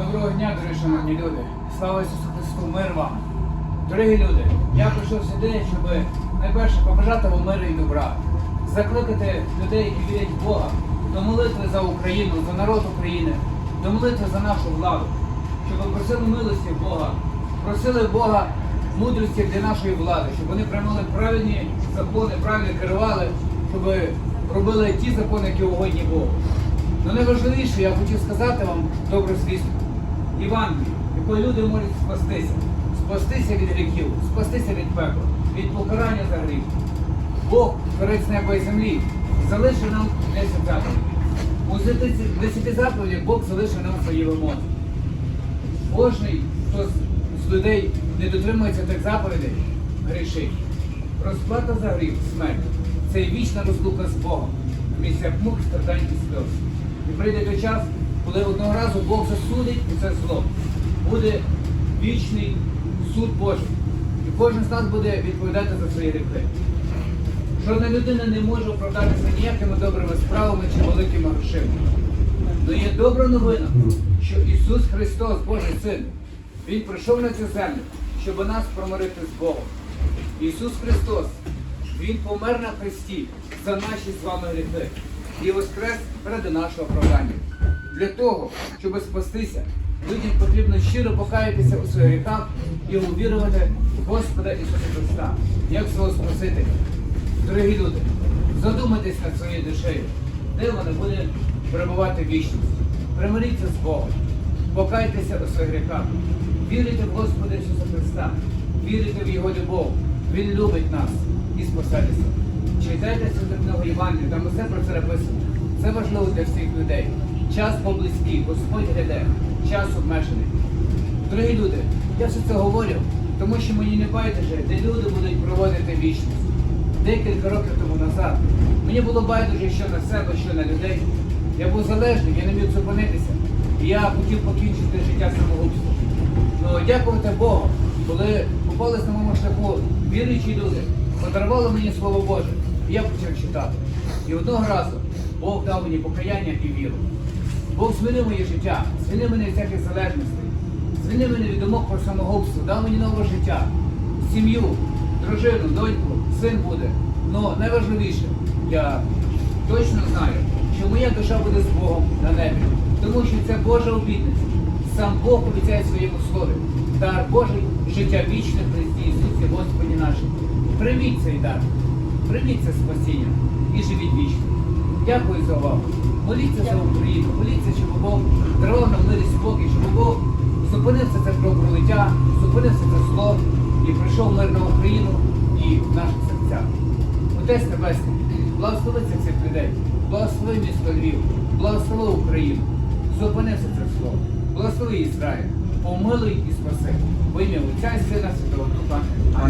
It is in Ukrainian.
Доброго дня, дорогі шановні люди. Слава Ісусу Христу, мир вам. Дорогі люди, я прийшов сюди, щоб найперше побажати вам миру і добра, закликати людей, які вірять в Бога, до молитви за Україну, за народ України, до молитви за нашу владу, щоб просили милості Бога, просили Бога мудрості для нашої влади, щоб вони приймали правильні закони, правильно керували, щоб робили ті закони, які угодні Богу. Ну найважливіше, я хотів сказати вам добру звістку. Євангелію, якою люди можуть спастися, спастися від гріхів, спастися від пекла, від покарання за гріх. Бог, творець неба і землі, залишив нам 10 заповідей. У 10 10 заповідях Бог залишив нам свої вимоги. Кожний, хто з- людей не дотримується тих заповідей, грішить. Розплата за гріх, смерть це вічна розлука з Богом, місця мук, страдань і сльоз. І прийде той час, коли одного разу Бог засудить і це зло. Буде вічний суд Божий. І кожен з нас буде відповідати за свої гріхи. Жодна людина не може оправдатися ніякими добрими справами чи великими грошима. Но є добра новина, що Ісус Христос, Божий Син, Він прийшов на цю землю, щоб нас промирити з Богом. Ісус Христос, Він помер на Христі за наші з вами гріхи і воскрес ради нашого оправдання. Для того, щоб спастися, людям потрібно щиро покаятися у своїх гріхах і увірувати Господа Ісуса Христа, як свого Спасителя. Дорогі люди, задумайтесь над своєю душею, де вона буде перебувати вічність. Примиріться з Богом, покайтеся у своїх гріхах, вірите в Господа Ісуса Христа, вірите в Його любов. Він любить нас і спасайтеся. Читайте цю книгу Євангелію, там усе про це написано. Це важливо для всіх людей. Час поблизький, Господь гляде, час обмежений. Дорогі люди, я все це говорю, тому що мені не байдуже, де люди будуть проводити вічність. Декілька років тому назад мені було байдуже, що на себе, що на людей. Я був залежний, я не міг зупинитися. І я хотів покінчити життя самогубством. Ну, дякувати Богу, коли попались на моєму шляху віруючі люди, подарували мені Слово Боже, я почав читати. І одного разу Бог дав мені покаяння і віру. Бог змінив моє життя, звільнив мене від всяких залежностей, звільнив мене від думок про самогубство, дав мені нове життя, сім'ю, дружину, доньку, син буде. Ну найважливіше, я точно знаю, що моя душа буде з Богом на небі, тому що це Божа обітниця. Сам Бог обіцяє своєму слові. Дар Божий життя вічне в Христі Ісусі Господі нашому. Прийміть цей дар, прийміть це спасіння і живіть вічно. Дякую за увагу. Моліться за Україну, моліться, щоб Бог дарував нам і спокій, щоб Бог зупинився це кровопролиття, зупинився це зло і прийшов мир на Україну і в наших серцях. Отець Небесний, благослови цих людей, благослови місто Львів, благослови Україну, зупинився це зло, благослови Ізраїль, помилуй і спаси. Во ім'я Отця і Сина Святого Духа. Амінь.